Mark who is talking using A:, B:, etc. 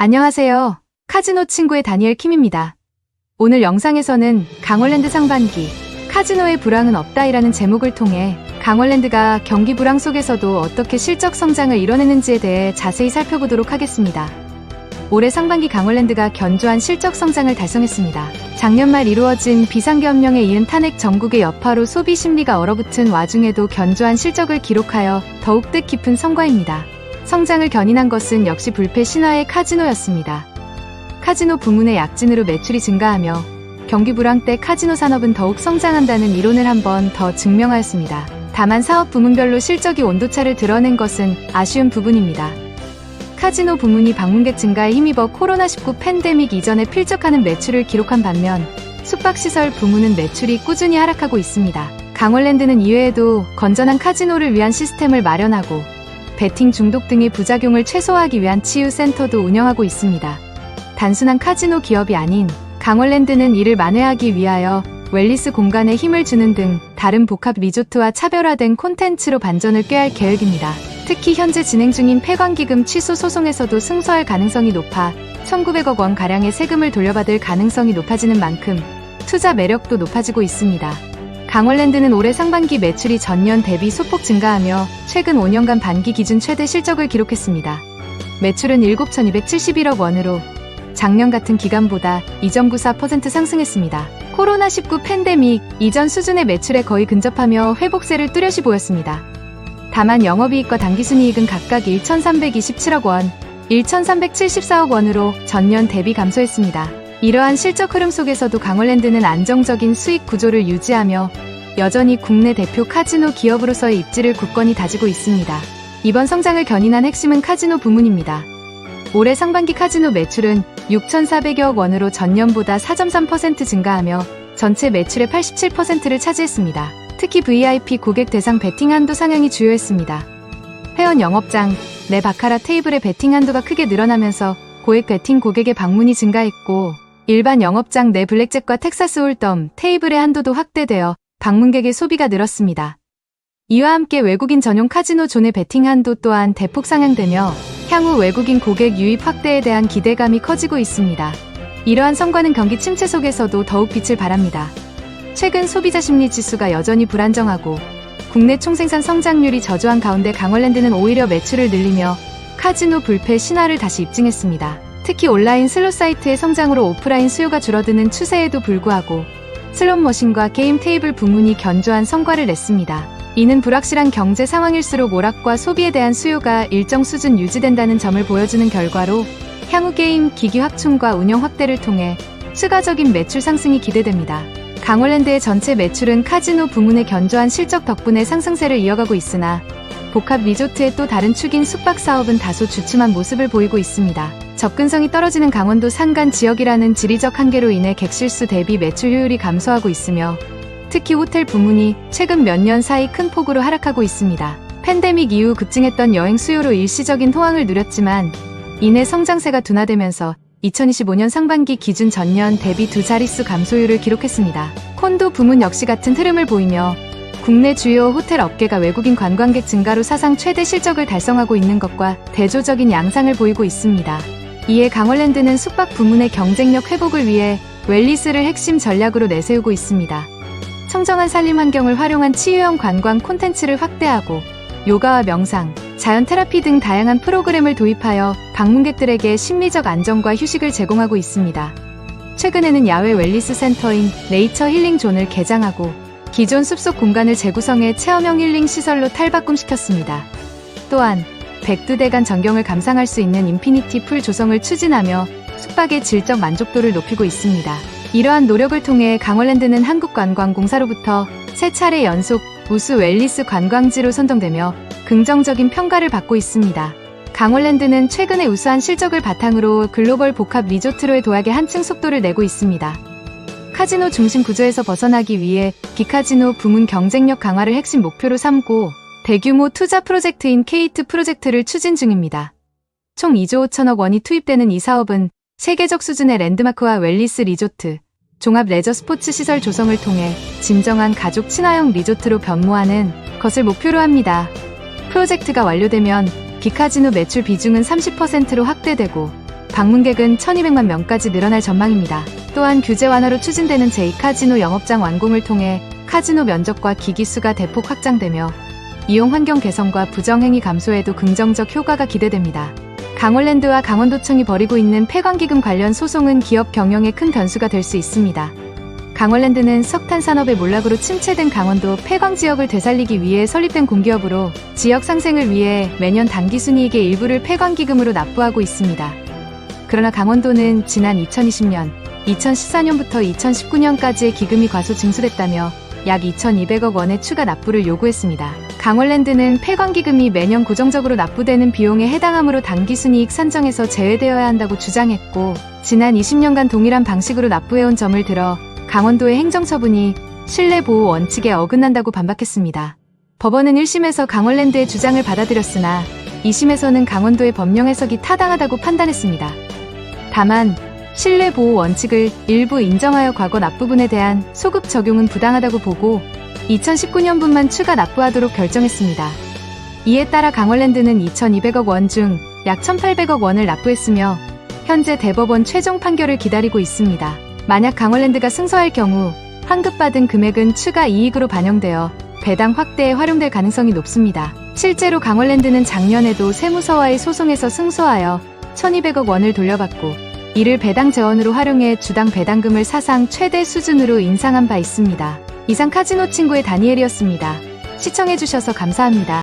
A: 안녕하세요. 카지노 친구의 다니엘 킴입니다. 오늘 영상에서는 강원랜드 상반기 카지노의 불황은 없다이라는 제목을 통해 강원랜드가 경기 불황 속에서도 어떻게 실적 성장을 이뤄내는지에 대해 자세히 살펴보도록 하겠습니다. 올해 상반기 강원랜드가 견조한 실적 성장을 달성했습니다. 작년 말 이루어진 비상계엄령에 이은 탄핵 전국의 여파로 소비 심리가 얼어붙은 와중에도 견조한 실적을 기록하여 더욱 뜻깊은 성과입니다. 성장을 견인한 것은 역시 불패 신화의 카지노였습니다. 카지노 부문의 약진으로 매출이 증가하며 경기 불황 때 카지노 산업은 더욱 성장한다는 이론을 한 번 더 증명하였습니다. 다만 사업 부문별로 실적이 온도차를 드러낸 것은 아쉬운 부분입니다. 카지노 부문이 방문객 증가에 힘입어 코로나19 팬데믹 이전에 필적하는 매출을 기록한 반면 숙박시설 부문은 매출이 꾸준히 하락하고 있습니다. 강원랜드는 이외에도 건전한 카지노를 위한 시스템을 마련하고 베팅 중독 등의 부작용을 최소화하기 위한 치유센터도 운영하고 있습니다. 단순한 카지노 기업이 아닌 강원랜드는 이를 만회하기 위하여 웰리스 공간에 힘을 주는 등 다른 복합 리조트와 차별화된 콘텐츠로 반전을 꾀할 계획입니다. 특히 현재 진행 중인 폐광기금 취소 소송에서도 승소할 가능성이 높아 1,900억 원 가량의 세금을 돌려받을 가능성이 높아지는 만큼 투자 매력도 높아지고 있습니다. 강원랜드는 올해 상반기 매출이 전년 대비 소폭 증가하며 최근 5년간 반기 기준 최대 실적을 기록했습니다. 매출은 7,271억 원으로 작년 같은 기간보다 2.94% 상승했습니다. 코로나19 팬데믹 이전 수준의 매출에 거의 근접하며 회복세를 뚜렷이 보였습니다. 다만 영업이익과 당기순이익은 각각 1,327억 원, 1,374억 원으로 전년 대비 감소했습니다. 이러한 실적 흐름 속에서도 강원랜드는 안정적인 수익 구조를 유지하며 여전히 국내 대표 카지노 기업으로서의 입지를 굳건히 다지고 있습니다. 이번 성장을 견인한 핵심은 카지노 부문입니다. 올해 상반기 카지노 매출은 6,400여 억 원으로 전년보다 4.3% 증가하며 전체 매출의 87%를 차지했습니다. 특히 VIP 고객 대상 베팅 한도 상향이 주요했습니다. 회원 영업장, 내 바카라 테이블의 베팅 한도가 크게 늘어나면서 고액 베팅 고객의 방문이 증가했고 일반 영업장 내 블랙잭과 텍사스 홀덤 테이블의 한도도 확대되어 방문객의 소비가 늘었습니다. 이와 함께 외국인 전용 카지노 존의 베팅 한도 또한 대폭 상향되며 향후 외국인 고객 유입 확대에 대한 기대감이 커지고 있습니다. 이러한 성과는 경기 침체 속에서도 더욱 빛을 발합니다. 최근 소비자 심리 지수가 여전히 불안정하고 국내 총생산 성장률이 저조한 가운데 강원랜드는 오히려 매출을 늘리며 카지노 불패 신화를 다시 입증했습니다. 특히 온라인 슬롯 사이트의 성장으로 오프라인 수요가 줄어드는 추세에도 불구하고 슬롯 머신과 게임 테이블 부문이 견조한 성과를 냈습니다. 이는 불확실한 경제 상황일수록 오락과 소비에 대한 수요가 일정 수준 유지된다는 점을 보여주는 결과로 향후 게임 기기 확충과 운영 확대를 통해 추가적인 매출 상승이 기대됩니다. 강원랜드의 전체 매출은 카지노 부문의 견조한 실적 덕분에 상승세를 이어가고 있으나 복합 리조트의 또 다른 축인 숙박 사업은 다소 주춤한 모습을 보이고 있습니다. 접근성이 떨어지는 강원도 산간 지역이라는 지리적 한계로 인해 객실수 대비 매출 효율이 감소하고 있으며 특히 호텔 부문이 최근 몇 년 사이 큰 폭으로 하락하고 있습니다. 팬데믹 이후 급증했던 여행 수요로 일시적인 호황을 누렸지만 이내 성장세가 둔화되면서 2025년 상반기 기준 전년 대비 두 자릿수 감소율을 기록했습니다. 콘도 부문 역시 같은 흐름을 보이며 국내 주요 호텔 업계가 외국인 관광객 증가로 사상 최대 실적을 달성하고 있는 것과 대조적인 양상을 보이고 있습니다. 이에 강원랜드는 숙박 부문의 경쟁력 회복을 위해 웰리스를 핵심 전략으로 내세우고 있습니다. 청정한 산림 환경을 활용한 치유형 관광 콘텐츠를 확대하고 요가와 명상, 자연 테라피 등 다양한 프로그램을 도입하여 방문객들에게 심리적 안정과 휴식을 제공하고 있습니다. 최근에는 야외 웰리스 센터인 네이처 힐링 존을 개장하고 기존 숲속 공간을 재구성해 체험형 힐링 시설로 탈바꿈시켰습니다. 또한 백두대간 전경을 감상할 수 있는 인피니티 풀 조성을 추진하며 숙박의 질적 만족도를 높이고 있습니다. 이러한 노력을 통해 강원랜드는 한국관광공사로부터 세 차례 연속 우수 웰리스 관광지로 선정되며 긍정적인 평가를 받고 있습니다. 강원랜드는 최근에 우수한 실적을 바탕으로 글로벌 복합 리조트로의 도약에 한층 속도를 내고 있습니다. 카지노 중심 구조에서 벗어나기 위해 비카지노 부문 경쟁력 강화를 핵심 목표로 삼고 대규모 투자 프로젝트인 케이트 프로젝트를 추진 중입니다. 총 2조 5천억 원이 투입되는 이 사업은 세계적 수준의 랜드마크와 웰리스 리조트, 종합 레저 스포츠 시설 조성을 통해 진정한 가족 친화형 리조트로 변모하는 것을 목표로 합니다. 프로젝트가 완료되면 비카지노 매출 비중은 30%로 확대되고 방문객은 1200만 명까지 늘어날 전망입니다. 또한 규제 완화로 추진되는 제2카지노 영업장 완공을 통해 카지노 면적과 기기 수가 대폭 확장되며 이용 환경 개선과 부정행위 감소에도 긍정적 효과가 기대됩니다. 강원랜드와 강원도청이 벌이고 있는 폐광기금 관련 소송은 기업 경영에 큰 변수가 될 수 있습니다. 강원랜드는 석탄 산업의 몰락으로 침체된 강원도 폐광 지역을 되살리기 위해 설립된 공기업으로 지역 상생을 위해 매년 단기 순이익의 일부를 폐광 기금으로 납부하고 있습니다. 그러나 강원도는 지난 2020년, 2014년부터 2019년까지의 기금이 과소 증수됐다며 약 2,200억 원의 추가 납부를 요구했습니다. 강원랜드는 폐광기금이 매년 고정적으로 납부되는 비용에 해당하므로 단기순이익 산정에서 제외되어야 한다고 주장했고, 지난 20년간 동일한 방식으로 납부해온 점을 들어 강원도의 행정처분이 신뢰보호 원칙에 어긋난다고 반박했습니다. 법원은 1심에서 강원랜드의 주장을 받아들였으나 2심에서는 강원도의 법령 해석이 타당하다고 판단했습니다. 다만 신뢰보호 원칙을 일부 인정하여 과거 납부분에 대한 소급 적용은 부당하다고 보고 2019년분만 추가 납부하도록 결정했습니다. 이에 따라 강원랜드는 2,200억 원 중 약 1,800억 원을 납부했으며 현재 대법원 최종 판결을 기다리고 있습니다. 만약 강원랜드가 승소할 경우 환급받은 금액은 추가 이익으로 반영되어 배당 확대에 활용될 가능성이 높습니다. 실제로 강원랜드는 작년에도 세무서와의 소송에서 승소하여 1,200억 원을 돌려받고 이를 배당 재원으로 활용해 주당 배당금을 사상 최대 수준으로 인상한 바 있습니다. 이상 카지노 친구의 다니엘이었습니다. 시청해주셔서 감사합니다.